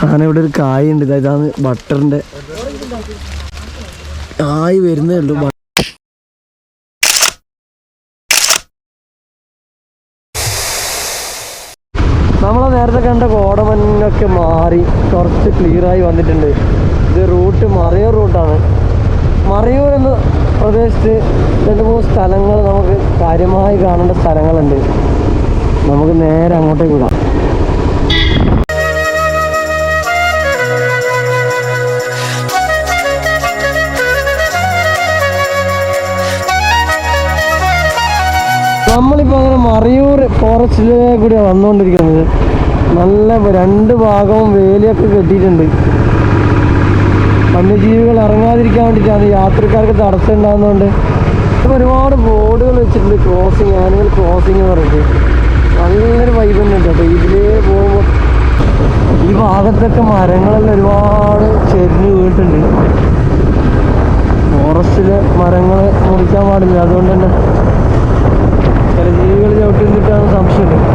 സാധനം ഇവിടെ ഒരു കായ ഉണ്ട് ഇതാണ് ബട്ടറിന്റെ കായ് വരുന്നേ ഉള്ളൂ. നമ്മളെ നേരത്തെ കണ്ട കോടമഞ്ഞൊക്കെ മാറി കുറച്ച് ക്ലിയറായി വന്നിട്ടുണ്ട്. ഇത് റൂട്ട് മറയൂർ റൂട്ടാണ് മറയൂർ എന്ന പ്രദേശത്ത് രണ്ട് മൂന്ന് സ്ഥലങ്ങൾ നമുക്ക് കാര്യമായി കാണേണ്ട സ്ഥലങ്ങളുണ്ട്. നമുക്ക് നേരെ അങ്ങോട്ടേക്ക് വിടാം. ഫോറസ്റ്റിലെ കൂടിയാണ് വന്നുകൊണ്ടിരിക്കുന്നത്. നല്ല രണ്ട് ഭാഗവും വേലിയൊക്കെ കെട്ടിയിട്ടുണ്ട്. വന്യജീവികൾ ഇറങ്ങാതിരിക്കാൻ വേണ്ടിയിട്ടാണ് യാത്രക്കാർക്ക് തടസ്സം ഉണ്ടാകുന്നതുകൊണ്ട് ഒരുപാട് ബോർഡുകൾ വെച്ചിട്ടുണ്ട്. ക്രോസിങ് ആനുവൽ ക്രോസിങ് എന്ന് പറഞ്ഞിട്ട്. നല്ലൊരു വൈബ് തന്നെ ഉണ്ട്. ഇതിലേ പോകുമ്പോൾ ഈ ഭാഗത്തൊക്കെ മരങ്ങളെല്ലാം ഒരുപാട് ചെരിഞ്ഞ് വീണിട്ടുണ്ട്. ഫോറസ്റ്റിലെ മരങ്ങൾ മുറിക്കാൻ പാടില്ല. അതുകൊണ്ട് തന്നെ ജീവികൾ ചവിട്ടി നിന്നിട്ടാണ് സംശയമുണ്ട്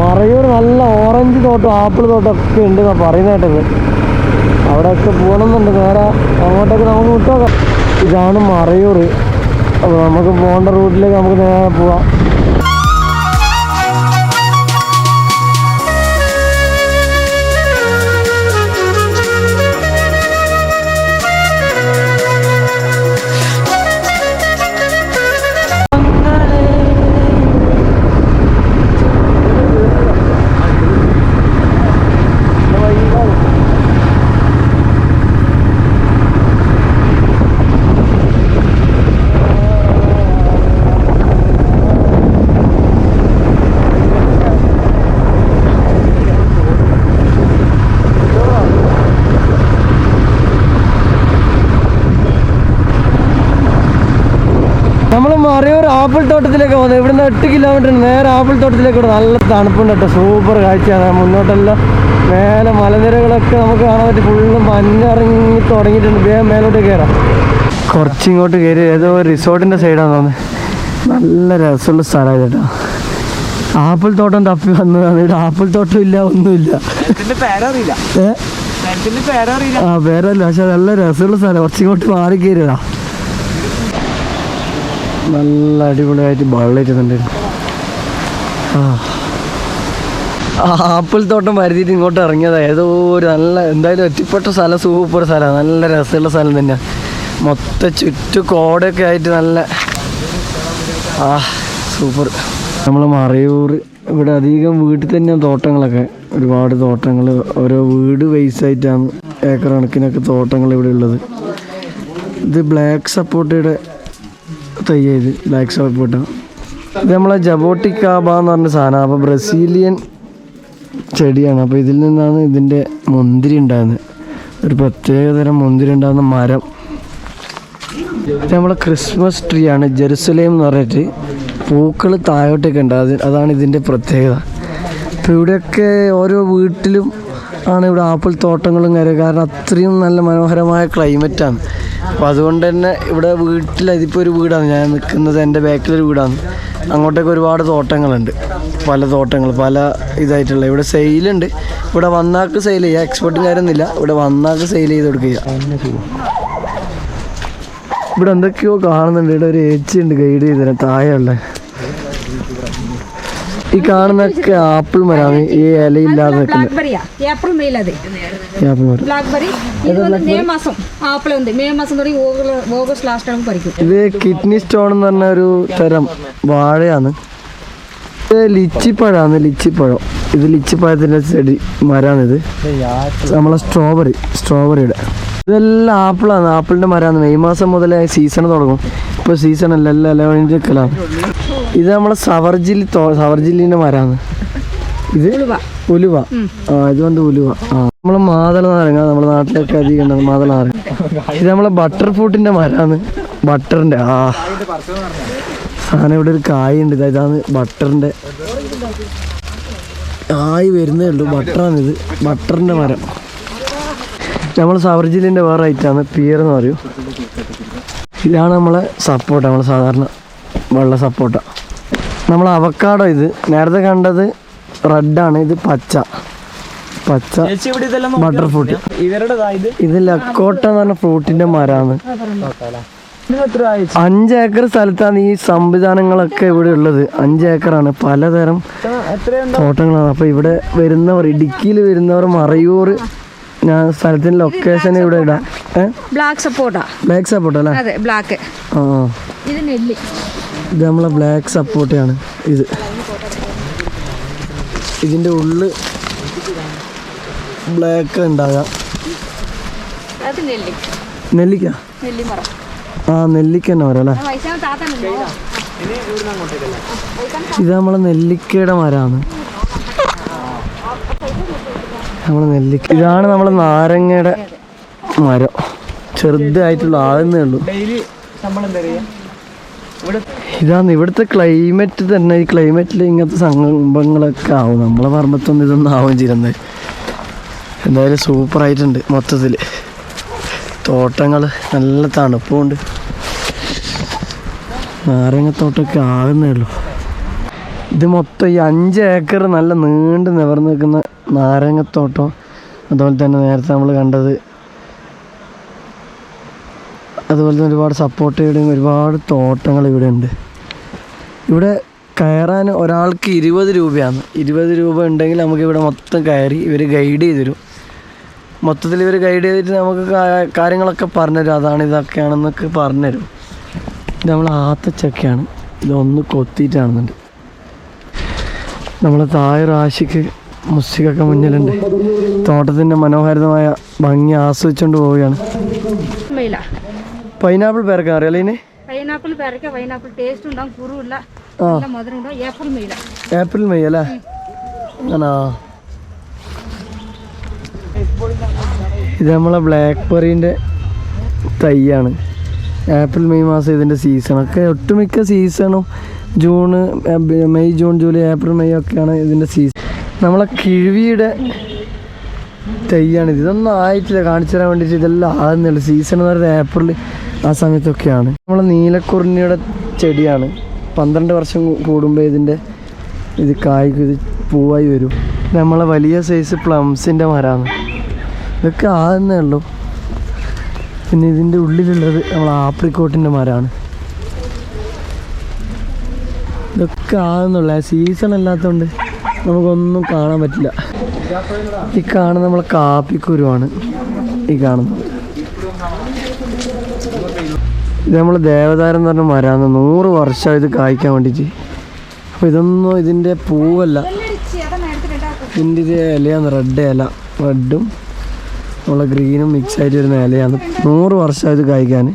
മറയൂർ നല്ല ഓറഞ്ച് തോട്ടം ആപ്പിൾ തോട്ടം ഒക്കെ ഉണ്ട് എന്നാ പറയുന്ന കേട്ടത് അവിടെയൊക്കെ നേരെ അങ്ങോട്ടൊക്കെ നമുക്ക് വിട്ടോക്കാം ഇതാണ് മറയൂർ. അപ്പോൾ നമുക്ക് പോകേണ്ട റൂട്ടിലേക്ക് നമുക്ക് നേരെ പോവാം. മറയൂർ ആപ്പിൾ തോട്ടത്തിലേക്ക് പോകുന്നത് ഇവിടുന്ന് എട്ട് കിലോമീറ്റർ നേരെ ആപ്പിൾ തോട്ടത്തിലേക്ക് ഇവിടെ നല്ല തണുപ്പുണ്ട് കേട്ടോ. സൂപ്പർ കാഴ്ചയാണ്. മുന്നോട്ടെല്ലാം മേലെ മലനിരകളൊക്കെ നമുക്ക് കാണാൻ പറ്റും. ഫുള്ള് മഞ്ഞിറങ്ങി തുടങ്ങിയിട്ടുണ്ട്. വേഗം മേലോട്ട് കയറാം കുറച്ചിങ്ങോട്ട് കയറി ഏതോ റിസോർട്ടിന്റെ സൈഡാണ് തോന്നുന്നത് നല്ല രസമുള്ള സ്ഥലമാണ് കേട്ടോ. ആപ്പിൾ തോട്ടം തപ്പി വന്നതാണ് ഇവിടെ ആപ്പിൾ തോട്ടം ഇല്ല ഒന്നുമില്ല. ആ പേരറിയില്ല. പക്ഷെ നല്ല രസമുള്ള സ്ഥലം കുറച്ചിങ്ങോട്ട് മാറി കയറിയതാ നല്ല അടിപൊളിയായിട്ട് ആ, ആപ്പിൾ തോട്ടം വരുത്തിയിട്ട് ഇങ്ങോട്ട് ഇറങ്ങിയതാ. ഏതോ ഒരു നല്ല എന്തായാലും എത്തിപ്പെട്ട സ്ഥലം സൂപ്പർ സ്ഥലമാണ് നല്ല രസമുള്ള സ്ഥലം തന്നെയാണ് മൊത്തം ചുറ്റു കോടൊക്കെ ആയിട്ട് നല്ല ആ സൂപ്പർ. നമ്മൾ മറയൂർ ഇവിടെ അധികം വീട്ടിൽ തന്നെയാണ് തോട്ടങ്ങളൊക്കെ. ഒരുപാട് തോട്ടങ്ങൾ ഓരോ വീട് ആയിട്ടാണ് ഏക്കർ കണക്കിനൊക്കെ തോട്ടങ്ങൾ ഇവിടെ ഉള്ളത്. ഇത് ബ്ലാക്ക് സപ്പോർട്ടയുടെ തയ്യത് ബ്ലാക്ക് സപ്പോർട്ട ഇത് നമ്മളെ ജബോട്ടി കാബ എന്ന് പറഞ്ഞ സാധനം. അപ്പോൾ ബ്രസീലിയൻ ചെടിയാണ്. അപ്പോൾ ഇതിൽ നിന്നാണ് ഇതിന്റെ മുന്തിരി ഉണ്ടാകുന്നത് ഒരു പ്രത്യേകതരം മുന്തിരി ഉണ്ടാകുന്ന മരം. ഇത് നമ്മളെ ക്രിസ്മസ് ട്രീ ആണ്. ജെറുസലേം എന്ന് പറഞ്ഞിട്ട് പൂക്കൾ താഴോട്ടൊക്കെ ഉണ്ട്. അത് അതാണ് ഇതിന്റെ പ്രത്യേകത. ഇപ്പോൾ ഇവിടെയൊക്കെ ഓരോ വീട്ടിലും ആണ് ഇവിടെ ആപ്പിൾ തോട്ടങ്ങളും കാര്യം കാരണം അത്രയും നല്ല മനോഹരമായ ക്ലൈമറ്റാണ് അപ്പോൾ അതുകൊണ്ട് തന്നെ ഇവിടെ വീട്ടിൽ ഇതിപ്പോൾ ഒരു വീടാണ്. ഞാൻ നിൽക്കുന്നത് എന്റെ ബാക്കിലൊരു വീടാണ്. അങ്ങോട്ടേക്ക് ഒരുപാട് തോട്ടങ്ങളുണ്ട്. പല തോട്ടങ്ങൾ പല ഇതായിട്ടുള്ള. ഇവിടെ സെയിലുണ്ട് ഇവിടെ വന്നാക്ക് സെയിൽ ചെയ്യുക എക്സ്പോർട്ടും കാര്യമൊന്നുമില്ല. ഇവിടെ വന്നാക്ക് സെയിൽ ചെയ്ത് കൊടുക്കുക ഇവിടെ എന്തൊക്കെയോ കാണുന്നുണ്ട്. ഇവിടെ ഒരു ഏച്ചി ഉണ്ട് ഗൈഡ് ചെയ്തതിന് താഴെയുള്ള. ഈ കാണുന്ന ആപ്പിൾ മരമാണ് ഈ ഇലയില്ലാതെ ഇത് കിഡ്നി സ്റ്റോൺ എന്ന് പറഞ്ഞ ഒരു തരം വാഴയാണ്. ഇത് ലിച്ചിപ്പഴമാണ് ലിച്ചിപ്പഴം. ഇത് ലിച്ചിപ്പഴത്തിന്റെ ചെടി മരമാണിത് നമ്മളെ സ്ട്രോബെറി സ്ട്രോബെറിയുടെ ഇതെല്ലാം ആപ്പിളാണ്. ആപ്പിളിന്റെ മരാണ്. മെയ് മാസം മുതലേ സീസൺ തുടങ്ങും. ഇപ്പോൾ സീസൺ അല്ല എല്ലാം ഇലവണിന്റെ നിൽക്കലാണ് ഇത് നമ്മളെ സവർജില്ലി സവർജില്ലിന്റെ സവർജില്ലിന്റെ മരമാണ് ഇത് ഉലുവ. ആ ഇത് വന്ന് ഉലുവ. ആ നമ്മളെ മാതള നാരങ്ങ നമ്മുടെ നാട്ടിലൊക്കെ അധികം ഉണ്ടാകും മാതള നാരങ്ങ ഇത് നമ്മളെ ബട്ടർ ഫ്രൂട്ടിന്റെ മരമാണ് ബട്ടറിന്റെ ആ. സാധനം ഇവിടെ ഒരു കായ ഉണ്ട് ഇതാണ് ബട്ടറിന്റെ ആയി വരുന്നേ ഉള്ളൂ. ഇത്. ബട്ടറിന്റെ മരം. നമ്മൾ സവർജിലിന്റെ വേറെ ഐറ്റാണ് പിയർ എന്ന് പറയും. ഇതാണ് നമ്മളെ സപ്പോട്ട നമ്മൾ സാധാരണ വെള്ള സപ്പോട്ട നമ്മൾ അവക്കാടോ ഇത് നേരത്തെ കണ്ടത് റെഡാണ് ഇത് പച്ച. പച്ച ബട്ടർ ഫ്രൂട്ട് ഇത് ലക്കോട്ട എന്ന് പറഞ്ഞ ഫ്രൂട്ടിന്റെ ആഴ്ച അഞ്ച് ഏക്കർ സ്ഥലത്താണ് ഈ സംവിധാനങ്ങളൊക്കെ ഇവിടെ ഉള്ളത്. അഞ്ച് ഏക്കറാണ്. പലതരം തോട്ടങ്ങളാണ്. അപ്പൊ ഇവിടെ വരുന്നവർ ഇടുക്കിയിൽ വരുന്നവർ മറയൂർ ഞാൻ സ്ഥലത്തിന്റെ ലൊക്കേഷൻ ഇവിടെ ഇടാം. ബ്ലാക്ക് സപ്പോർട്ടാ ബ്ലാക്ക് സപ്പോർട്ട് അല്ലേ? അതെ ബ്ലാക്ക് ആ. ഇത് നെല്ലി. ഇത് നമ്മളെ ബ്ലാക്ക് സപ്പോർട്ടയാണ് ഇത്. ഇതിന്റെ ഉള്ളിൽ ബ്ലാക്ക് ഉണ്ടാകാം. നെല്ലിക്ക നെല്ലി. മരം ആ നെല്ലിക്ക തന്നെ വരാം അല്ലേ? ഇത് നമ്മളെ നെല്ലിക്കയുടെ മരമാണ്. നമ്മളെ നെല്ലിക്ക ഇതാണ് നമ്മളെ നാരങ്ങയുടെ മരം. ചെറുതായിട്ടുള്ള ആകുന്നേ ഉള്ളൂ. ഇതാണ് ഇവിടുത്തെ ക്ലൈമറ്റ് തന്നെ. ഈ ക്ലൈമറ്റിൽ ഇങ്ങനത്തെ സംഭവങ്ങളൊക്കെ ആവും. നമ്മളെ പറമ്പത്തൊന്നും ഇതൊന്നും ആവും ചെയ്യുന്നത്. എന്തായാലും സൂപ്പറായിട്ടുണ്ട് മൊത്തത്തിൽ തോട്ടങ്ങൾ നല്ല തണുപ്പുണ്ട്. നാരങ്ങത്തോട്ടമൊക്കെ ആകുന്നേ ഉള്ളൂ. ഇത് മൊത്തം ഈ അഞ്ച് ഏക്കർ നല്ല നീണ്ട് നിവർന്ന് നിൽക്കുന്ന നാരങ്ങത്തോട്ടം അതുപോലെ തന്നെ നേരത്തെ നമ്മൾ കണ്ടത് അതുപോലെ തന്നെ ഒരുപാട് സപ്പോർട്ടയുടെയും ഒരുപാട് തോട്ടങ്ങൾ ഇവിടെ ഉണ്ട് ഇവിടെ കയറാൻ ഒരാൾക്ക് ഇരുപത് രൂപയാണ്. ഇരുപത് രൂപ ഉണ്ടെങ്കിൽ നമുക്ക് ഇവിടെ മൊത്തം കയറി ഇവർ ഗൈഡ് ചെയ്ത് തരും. മൊത്തത്തിൽ ഇവർ ഗൈഡ് ചെയ്തിട്ട് നമുക്ക് കാര്യങ്ങളൊക്കെ പറഞ്ഞുതരും അതാണ് ഇതൊക്കെയാണെന്നൊക്കെ പറഞ്ഞുതരും ഇത് നമ്മൾ ആത്തച്ചക്കയാണ്. ഇതൊന്ന് കൊത്തിയിട്ടാണെന്നുണ്ട് നമ്മൾ താഴെ റാശിക്ക് മുസ്ലിക്കൊക്കെ മുന്നിലുണ്ട്. തോട്ടത്തിന്റെ മനോഹരിതമായ ഭംഗി ആസ്വദിച്ചുകൊണ്ട് പോവുകയാണ്. പൈനാപ്പിൾ പേരൊക്കെ അറിയാലേ ഇനി? പൈനാപ്പിൾ പേരക്ക പൈനാപ്പിൾ ടേസ്റ്റ് ഉണ്ടാവും കുറുവില്ല ഏപ്രിൽ മെയില ഏപ്രിൽ മെയ് അല്ലേ? ആണോ? ഇത് നമ്മളെ ബ്ലാക്ക് ബെറീന്റെ തൈയാണ്. ഏപ്രിൽ മെയ് മാസം ഇതിന്റെ ഒക്കെ. ഒട്ടുമിക്ക സീസണും June May June July April May ഒക്കെയാണ് ഇതിന്റെ സീസൺ നമ്മളെ കിഴിവിയുടെ തൈയാണിത് ഇതൊന്നും ആയിട്ടില്ല. കാണിച്ചു തരാൻ വേണ്ടിയിട്ട് ഇതെല്ലാം ആകുന്നില്ല സീസൺ എന്ന് പറയുന്നത് ഏപ്രിൽ ആ സമയത്തൊക്കെയാണ്. നമ്മളെ നീലക്കുറിഞ്ഞിയുടെ ചെടിയാണ്. പന്ത്രണ്ട് വർഷം കൂടുമ്പോൾ ഇതിന്റെ ഇത് കായ്ക്ക് ഇത് പൂവായി വരും. ഇത് നമ്മളെ വലിയ സൈസ് പ്ലംസിന്റെ മരമാണ് ഇതൊക്കെ ആകുന്നേ ഉള്ളൂ. പിന്നെ ഇതിന്റെ ഉള്ളിലുള്ളത് നമ്മളെ ആപ്രിക്കോട്ടിന്റെ മരമാണ് ഇതൊക്കെ ആകുന്നുള്ളൂ സീസൺ അല്ലാത്തതുകൊണ്ട് നമുക്കൊന്നും കാണാൻ പറ്റില്ല. ഈ കാണുന്ന നമ്മളെ കാപ്പിക്കുരുവാണ് ഈ കാണുന്നത്. ഇത് നമ്മൾ ദേവതാരം എന്ന് പറഞ്ഞ മരാന്ന് നൂറ് വർഷം ഇത് കായ്ക്കാൻ വേണ്ടിയിട്ട്. അപ്പോൾ ഇതൊന്നും ഇതിന്റെ പൂവല്ല. ഇതിന്റെ ഇത് ഇലയാണ് റെഡ് ഇല. റെഡും നമ്മളെ ഗ്രീനും മിക്സ് ആയിട്ട് വരുന്ന ഇലയാണ്. നൂറ് വർഷം ഇത് കായ്ക്കാൻ.